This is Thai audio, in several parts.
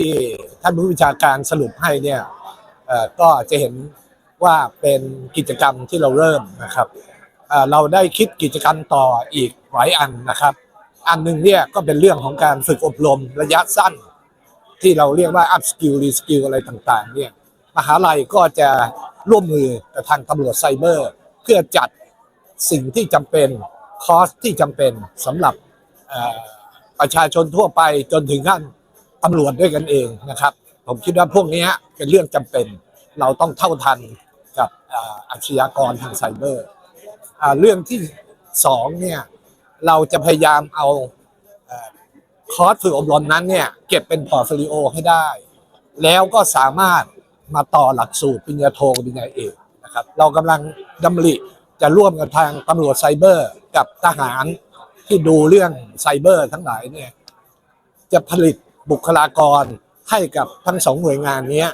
ที่ท่านผู้วิชาการสรุปให้เนี่ยก็จะเห็นว่าเป็นกิจกรรมที่เราเริ่มนะครับเราได้คิดกิจกรรมต่ออีกหลายอันนะครับ อันหนึ่งเนี่ยก็เป็นเรื่องของการฝึกอบรมระยะสั้น ที่เราเรียกว่า up skill re skill อะไรต่างๆเนี่ยมหาลัยก็จะร่วมมือกับทางตำรวจไซเบอร์ เพื่อจัดสิ่งที่จำเป็นคอร์สที่จำเป็นสำหรับประชาชนทั่วไปจนถึงขั้น ตำรวจด้วยกันเองนะครับ ผมคิดว่าพวกนี้เป็นเรื่องจำเป็น เราต้องเท่าทันกับอาชญากรทางไซเบอร์เรื่องที่สองเนี่ยเราจะพยายามเอาคอร์สฝึกอบรมนั้นเนี่ยเก็บเป็นพอร์ตโฟลิโอให้ได้ แล้วก็สามารถมาต่อหลักสูตรปริญญาโทปริญญาเอกนะครับ เรากำลังดำริจะร่วมกับทางตำรวจไซเบอร์กับทหารที่ดูเรื่องไซเบอร์ทั้งหลายเนี่ยจะผลิต บุคลากรให้กับทั้งสองหน่วยงานนี้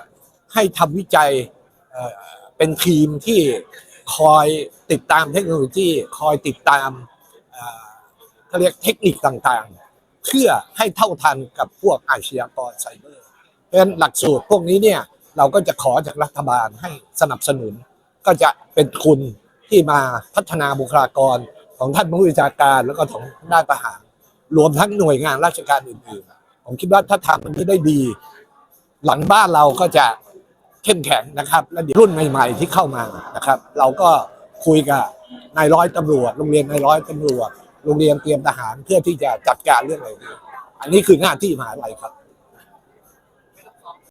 ให้ทำวิจัยเป็นทีมที่คอยติดตามเทคโนโลยีคอยติดตามเขาเรียกเทคนิคต่างๆ เพื่อให้เท่าทันกับพวกอาชญากรไซเบอร์ เพราะฉะนั้นหลักสูตรพวกนี้เนี่ยเราก็จะขอจากรัฐบาลให้สนับสนุน ก็จะเป็นทุนที่มาพัฒนาบุคลากรของท่านผู้วิชาการแล้วก็ของด้านทหารรวมทั้งหน่วยงานราชการอื่นๆ ผมคิดว่าถ้าทำมันนี้ได้ดี หลังบ้านเราก็จะเข้มแข็งนะครับ และเดี๋ยวรุ่นใหม่ๆที่เข้ามานะครับ เราก็คุยกับนายร้อยตำรวจโรงเรียนนายร้อยตำรวจโรงเรียนเตรียมทหารเพื่อที่จะจัดการเรื่องอะไรนี้อันนี้คือหน้าที่มหาลัยครับ